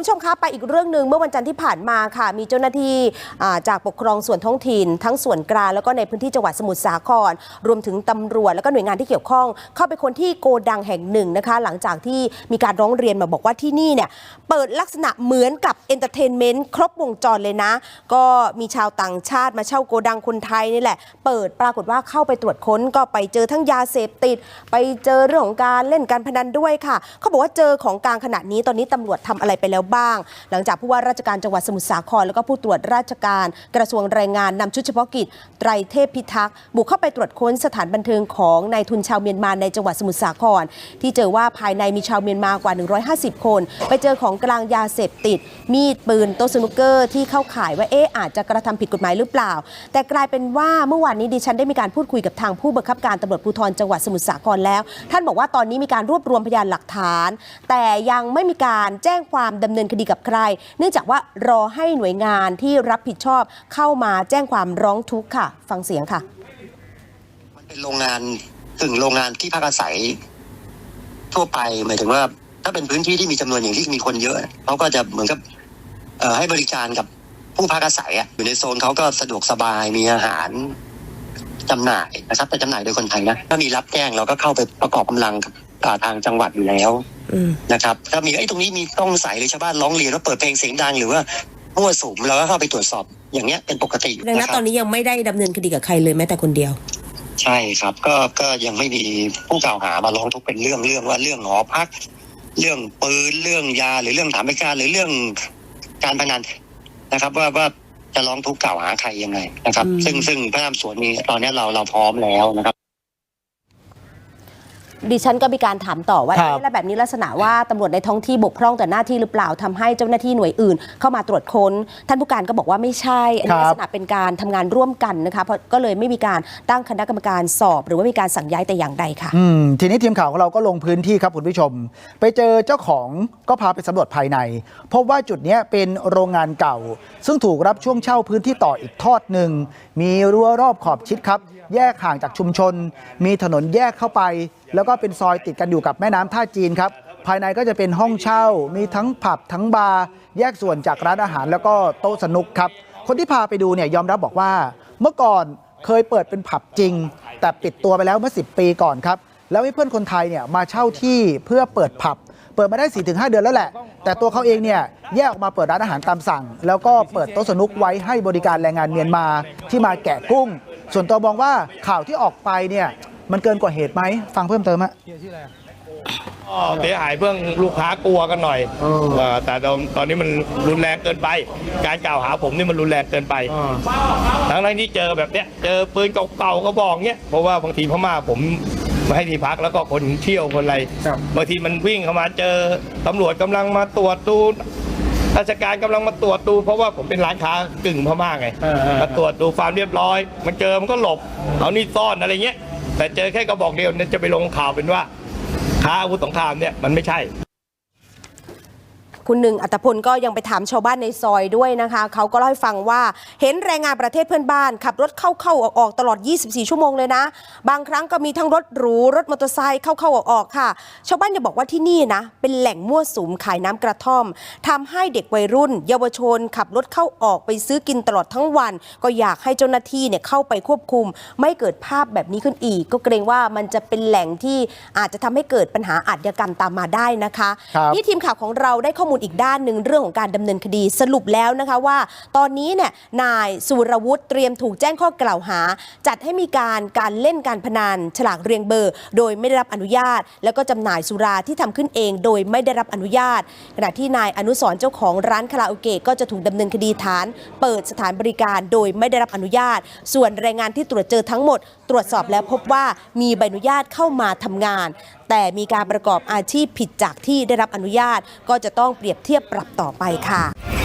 คุณผู้ชมคะไปอีกเรื่องหนึ่งเมื่อวันจันทร์ที่ผ่านมาค่ะ มีเจ้าหน้าที่จากปกครองส่วนท้องถิ่น ทั้งส่วนกลางแล้วก็ในพื้นที่จังหวัดสมุทรสาคร รวมถึงตำรวจแล้วก็หน่วยงานที่เกี่ยวข้อง เข้าไปคนที่โกดังแห่งหนึ่งนะคะ หลังจากที่มีการร้องเรียนมาบอกว่าที่นี่เนี่ยเปิดลักษณะเหมือนกับเอนเตอร์เทนเมนต์ครบวงจรเลยนะ ก็มีชาวต่างชาติมาเช่าโกดังคนไทยนี่แหละ เปิดปรากฏว่าเข้าไปตรวจค้นก็ไปเจอทั้งยาเสพติด ไปเจอเรื่องของการเล่นการพนันด้วยค่ะ เขาบอกว่าเจอของกลางขนาดนี้ตอนนี้ตำรวจทำอะไรไปแล้วบ้าง หลังจากผู้ว่าราชการจังหวัดสมุทรสาคร แล้วก็ผู้ตรวจราชการ กระทรวงแรงงานนำชุดเฉพาะกิจไตรเทพพิทักษ์บุกเข้าไปตรวจค้นสถานบันเทิงของนายทุนชาวเมียนมาในจังหวัดสมุทรสาคร ที่เจอว่าภายในมีชาวเมียนมากว่า 150 คน ไปเจอของกลางยาเสพติด มีดปืนโต๊ะสนุกเกอร์ที่เข้าข่ายว่าเอ๊ะอาจจะกระทำผิดกฎหมายหรือเปล่า แต่กลายเป็นว่าเมื่อวานนี้ดิฉันได้มีการพูดคุยกับทางผู้บังคับการตำรวจภูธรจังหวัดสมุทรสาครแล้ว ท่านบอกว่าตอนนี้มีการรวบรวมพยานหลักฐาน แต่ยังไม่มีการแจ้งความดำเนินคดีกับใคร เนื่องจากว่ารอให้หน่วยงานที่รับผิดชอบเข้ามาแจ้งความร้องทุกข์ค่ะ ฟังเสียงค่ะ มันเป็นโรงงานถึงโรงงานที่พักอาศัย ทั่วไปหมายถึงว่า ถ้าเป็นพื้นที่ที่มีจำนวนอย่างที่มีคนเยอะเขาก็จะเหมือนกับให้บริการกับผู้พักอาศัยอยู่ในโซนเขาก็สะดวกสบายมีอาหารจำหน่ายนะครับแต่จำหน่ายโดยคนไทยนะถ้ามีรับแจ้งเราก็เข้าไปประกอบกำลังกับ ทางจังหวัดอยู่แล้วอืมนะครับ ถ้ามีไอ้ยตรงนี้มีต้องใสหรือชาวบ้านร้องเรียนว่าเปิดเพลงเสียงดังหรือว่ามั่วสุมเราก็เข้าไปตรวจสอบอย่างเงี้ยเป็นปกติดังนั้นะนคตรัอบนนี้ยังไม่ได้ดำเนินคดีกับใครเลยแม้แต่คนเดียว ใช่ครับ ก็ก็ยังไม่มีผู้กล่าวหามาร้องทุกข์เป็นเรื่องเรื่องว่าเรื่องหอพัก เรื่องปืนเรื่องยาหรือเรื่องถามไปการหรือเรื่องการพนันนะครับ ว่าว่าจะร้องทุกข์กล่าวหาใครยังไงนะครับอืมซึ่งซึ่งพระนามสวนนี้ตอนนี้เราเราพร้อมแล้วนะครับ ดิฉันก็มีการถามต่อว่าครับเอ๊ะแล้วแบบนี้ลักษณะว่าตำรวจในท้องที่บกพร่องต่อหน้าที่หรือเปล่าทำให้เจ้าหน้าที่หน่วยอื่น เข้ามาตรวจค้น ท่านผู้การก็บอกว่าไม่ใช่ อันนี้ครับ ลักษณะเป็นการทำงานร่วมกันนะคะเพราะก็เลยไม่มีการตั้งคณะกรรมการสอบ หรือว่ามีการสั่งย้ายแต่อย่างใดค่ะ อืมทีนี้ทีมข่าวของเราก็ลงพื้นที่ครับคุณผู้ชม ไปเจอเจ้าของก็พาไปสำรวจภายใน พบว่าจุดเนี้ยเป็นโรงงานเก่า ซึ่งถูกรับช่วงเช่าพื้นที่ต่ออีกทอดหนึ่ง มีรั้วรอบขอบชิดครับ แยกห่างจากชุมชน มีถนนแยกเข้าไป แล้วก็เป็นซอยติดกันอยู่กับแม่น้ำท่าจีนครับ ภายในก็จะเป็นห้องเช่า มีทั้งผับทั้งบาร์แยกส่วนจากร้านอาหาร แล้วก็โต๊ะสนุกครับ คนที่พาไปดูเนี่ยยอมรับบอกว่า เมื่อก่อนเคยเปิดเป็นผับจริง แต่ปิดตัวไปแล้วเมื่อ 10 ปีก่อนครับ แล้วให้เพื่อนคนไทยเนี่ยมาเช่าที่เพื่อเปิดผับ เปิดมาได้ 4-5 เดือนแล้วแหละ แต่ตัวเขาเองเนี่ยแยกออกมาเปิดร้านอาหารตามสั่ง แล้วก็เปิดโต๊ะสนุกไว้ให้บริการแรงงานเมียนมาที่มาแกะกุ้ง ส่วนตัวมองว่าข่าวที่ออกไปเนี่ย มันเกินกว่าเหตุไหมฟังเพิ่มเติมฮะ ก็เสียหายเพื่อลูกค้ากลัวกันหน่อยเออแต่ตอนตอนนี้มันรุนแรงเกินไป การกล่าวหาผมนี่มันรุนแรงเกินไป ทั้งนั้นที่เจอแบบเนี้ยเจอปืนเก่าๆก็บอกเนี้ยเพราะว่าบางทีพม่าผมไม่ให้ที่พักแล้วก็คนเที่ยวคนอะไรบางทีมันวิ่งเข้ามาเจอตำรวจกำลังมาตรวจดูราชการกำลังมาตรวจดู เพราะว่าผมเป็นร้านค้ากึ่งพม่าไงมาตรวจดูความเรียบร้อย มันเจอมันก็หลบเอานี่ซ่อนอะไรเงี้ย แต่เจอแค่กระบอกเดียวเนี่ยจะไปลงข่าวเป็นว่าค้าอาวุธสงครามเนี่ยมันไม่ใช่ คุณหนึ่งอัตพลก็ยังไปถามชาวบ้านในซอยด้วยนะคะเขาก็เล่าให้ฟังว่าเห็นแรงงานประเทศเพื่อนบ้านขับรถเข้าเข้าออกออกๆตลอด 24 ชั่วโมงเลยนะ บางครั้งก็มีทั้งรถหรูรถมอเตอร์ไซค์เข้าเข้าออกออกๆค่ะ ชาวบ้านยังบอกว่าที่นี่นะเป็นแหล่งมั่วสุมขายน้ำกระท่อมทำให้เด็กวัยรุ่น เยาวชน ขับรถเข้าออกไปซื้อกินตลอดทั้งวัน ก็อยากให้เจ้าหน้าที่เนี่ยเข้าไปควบคุม ไม่เกิดภาพแบบนี้ขึ้นอีก ก็เกรงว่ามันจะเป็นแหล่งที่อาจจะทำให้เกิดปัญหาอาชญากรรมตามมาได้นะคะครับนี่ทีมข่าวของเราได้ข้อมูลอีกด้านหนึ่งเรื่องของการดำเนินคดีสรุปแล้วนะคะว่า ตอนนี้เนี่ยนายสุรวุฒิเตรียมถูกแจ้งข้อกล่าวหา จัดให้มีการการเล่นการพนันฉลากเรียงเบอร์ โดยไม่ได้รับอนุญาต แล้วก็จำหน่ายสุราที่ทำขึ้นเอง โดยไม่ได้รับอนุญาต ขณะที่นายอนุสรเจ้าของร้านคาราโอเกะก็จะถูกดำเนินคดีฐาน เปิดสถานบริการโดยไม่ได้รับอนุญาต ส่วนแรงงานที่ตรวจเจอทั้งหมด ตรวจสอบแล้วพบว่ามีใบอนุญาตเข้ามาทำงาน แต่มีการประกอบอาชีพผิดจากที่ได้รับอนุญาต ก็จะต้องเปรียบเทียบปรับต่อไปค่ะ